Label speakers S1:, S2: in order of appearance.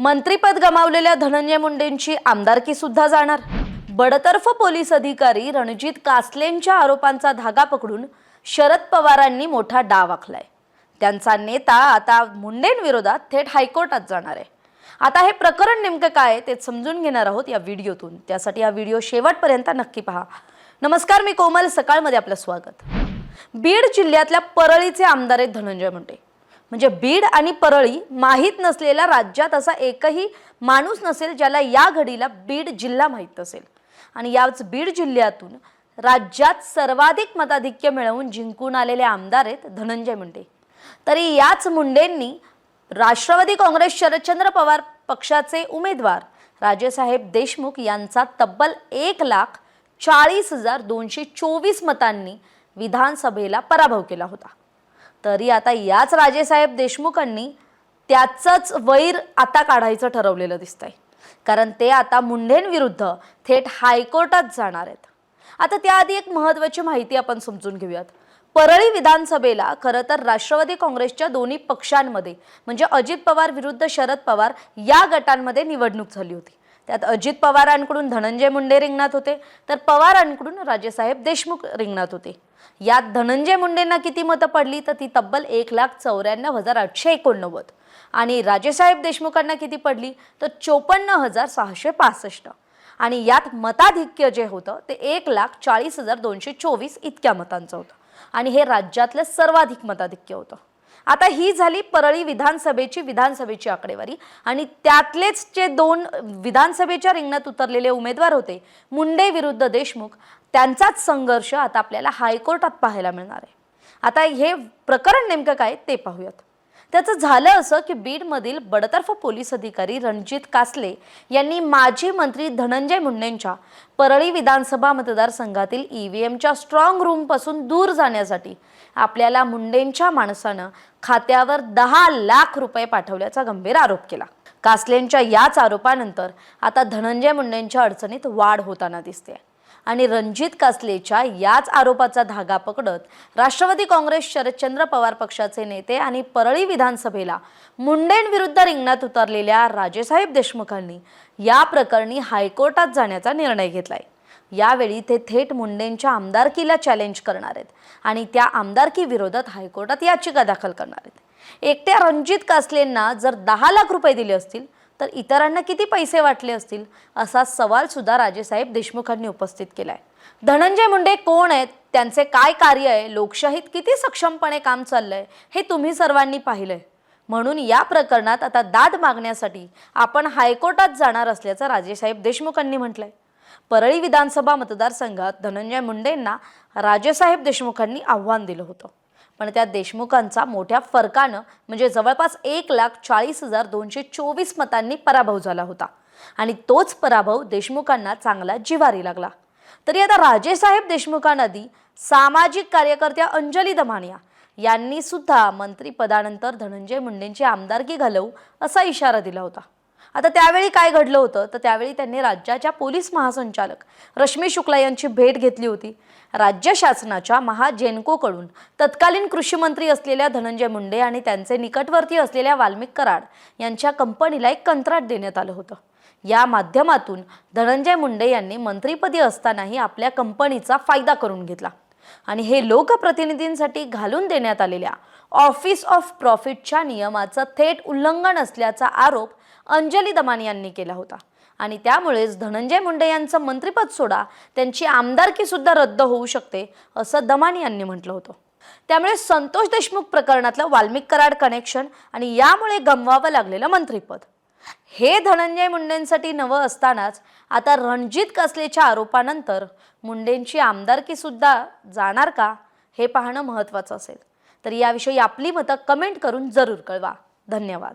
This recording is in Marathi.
S1: मंत्रीपद गमावलेल्या धनंजय मुंडेंची आमदारकी सुद्धा जाणार. बडतर्फ पोलीस अधिकारी रणजित कासलेंच्या आरोपांचा धागा पकडून शरद पवारांनी मोठा डाव आखलाय. त्यांचा नेता आता मुंडेंविरोधात थेट हायकोर्टात जाणार आहे. आता हे प्रकरण नेमकं काय आहे ते समजून घेणार आहोत या व्हिडिओतून. त्यासाठी हा व्हिडिओ शेवटपर्यंत नक्की पहा. नमस्कार मी कोमल. सकाळमध्ये आपलं स्वागत. बीड जिल्ह्यातल्या परळीचे आमदार आहेत धनंजय मुंडे. म्हणजे बीड आणि परळी माहीत नसलेला राज्यात असा एकही माणूस नसेल ज्याला या घडीला बीड जिल्हा माहीत नसेल आणि याच बीड जिल्ह्यातून राज्यात सर्वाधिक मताधिक्य मिळवून जिंकून आलेले आमदार आहेत धनंजय मुंडे. तरी याच मुंडेंनी राष्ट्रवादी काँग्रेस शरदचंद्र पवार पक्षाचे उमेदवार राजेसाहेब देशमुख यांचा तब्बल एक लाख चाळीस हजार दोनशे चोवीस मतांनी विधानसभेला पराभव केला होता. तरी आता याच राजेसाहेब देशमुखांनी त्याचंच वैर आता काढायचं ठरवलेलं दिसतंय. कारण ते आता मुंढेंविरुद्ध थेट हायकोर्टात जाणार आहेत. आता त्याआधी एक महत्त्वाची माहिती आपण समजून घेऊयात. परळी विधानसभेला खरं तर राष्ट्रवादी काँग्रेसच्या दोन्ही पक्षांमध्ये म्हणजे अजित पवार विरुद्ध शरद पवार या गटांमध्ये निवडणूक झाली होती. त्यात अजित पवारांकडून धनंजय मुंडे रिंगणात होते तर पवारांकडून राजेसाहेब देशमुख रिंगणात होते. यात धनंजय मुंडेंना किती मतं पडली तर ती तब्बल एक लाख चौऱ्याण्णव हजार आठशे एकोणनव्वद. आणि राजेसाहेब देशमुखांना किती पडली तर चोपन्न हजार सहाशे पासष्ट. आणि यात मताधिक्य जे होतं ते एक लाख चाळीस हजार दोनशे चोवीस इतक्या मतांचं होतं. आणि हे राज्यातलं सर्वाधिक मताधिक्य होतं. आता ही झाली परळी विधानसभेची विधानसभेची आकडेवारी. आणि त्यातलेच जे दोन विधानसभेच्या रिंगणात उतरलेले उमेदवार होते मुंडे विरुद्ध देशमुख त्यांचाच संघर्ष आता आपल्याला हायकोर्टात पाहायला मिळणार आहे. आता हे प्रकरण नेमकं काय ते पाहूयात. त्याचं झालं असं की बीडमधील बडतर्फ पोलीस अधिकारी रणजित कासले यांनी माजी मंत्री धनंजय मुंडेंच्या परळी विधानसभा मतदारसंघातील ईव्हीएमच्या स्ट्रॉंग रूमपासून दूर जाण्यासाठी आपल्याला मुंडेंच्या माणसानं खात्यावर दहा लाख रुपये पाठवल्याचा गंभीर आरोप केला. कासलेंच्या याच आरोपानंतर आता धनंजय मुंडेंच्या अडचणीत वाढ होताना दिसते आणि रणजित कासलेच्या याच आरोपाचा धागा पकडत राष्ट्रवादी काँग्रेस शरदचंद्र पवार पक्षाचे नेते आणि परळी विधानसभेला मुंडेंविरुद्ध रिंगणात उतरलेल्या राजेसाहेब देशमुखांनी या प्रकरणी हायकोर्टात जाण्याचा निर्णय घेतलाय. यावेळी ते थेट मुंडेंच्या आमदारकीला चॅलेंज करणार आहेत आणि त्या आमदारकी विरोधात हायकोर्टात याचिका दाखल करणार आहेत. एकट्या रणजित कासलेंना जर दहा लाख रुपये दिले असतील तर इतरांना किती पैसे वाटले असतील? असा सवालसुद्धा राजेसाहेब देशमुखांनी उपस्थित केलाय. धनंजय मुंडे कोण आहेत? त्यांचे काय कार्य आहे? लोकशाहीत किती सक्षमपणे काम चाललंय? हे तुम्ही सर्वांनी पाहिलंय. म्हणून या प्रकरणात आता दाद मागण्यासाठी आपण हायकोर्टात जाणार असल्याचं राजेसाहेब देशमुखांनी म्हटलंय. परळी विधानसभा मतदारसंघात धनंजय मुंडेंना राजेसाहेब देशमुखांनी आव्हान दिलं होतं. पण त्या देशमुखांचा मोठ्या फरकानं म्हणजे जवळपास एक लाख चाळीस हजार दोनशे चोवीस मतांनी पराभव झाला होता. आणि तोच पराभव देशमुखांना चांगला जिवारी लागला. तरी आता राजेसाहेब देशमुखांआधी सामाजिक कार्यकर्त्या अंजली दमानिया यांनी सुद्धा मंत्रीपदानंतर धनंजय मुंडेंची आमदारकी घालवू असा इशारा दिला होता. आता त्यावेळी काय घडलं होतं? तर त्यावेळी त्यांनी राज्याच्या पोलीस महासंचालक रश्मी शुक्ला यांची भेट घेतली होती. राज्य शासनाच्या महाजेनकोकडून तत्कालीन कृषी मंत्री असलेल्या धनंजय मुंडे आणि त्यांचे निकटवर्ती असलेल्या वाल्मिक कराड यांच्या कंपनीला एक कंत्राट देण्यात आलं होतं. या माध्यमातून धनंजय मुंडे यांनी मंत्रीपदी असतानाही आपल्या कंपनीचा फायदा करून घेतला आणि हे लोकप्रतिनिधींसाठी घालून देण्यात आलेल्या ऑफिस ऑफ प्रॉफिटच्या नियमाचं थेट उल्लंघन असल्याचा आरोप अंजली दमानी यांनी केला होता. आणि त्यामुळेच धनंजय मुंडे यांचं मंत्रिपद सोडा त्यांची आमदारकी सुद्धा रद्द होऊ शकते असं दमानी यांनी म्हटलं होतं. त्यामुळे संतोष देशमुख प्रकरणातलं वाल्मिक कराड कनेक्शन आणि यामुळे गमवावं लागलेलं मंत्रिपद. हे धनंजय मुंडेंसाठी नवं असतानाच आता रणजित कसलेच्या आरोपानंतर मुंडेंची आमदारकी सुद्धा जाणार का हे पाहणं महत्त्वाचं असेल. तर याविषयी आपली मतं कमेंट करून जरूर कळवा. धन्यवाद.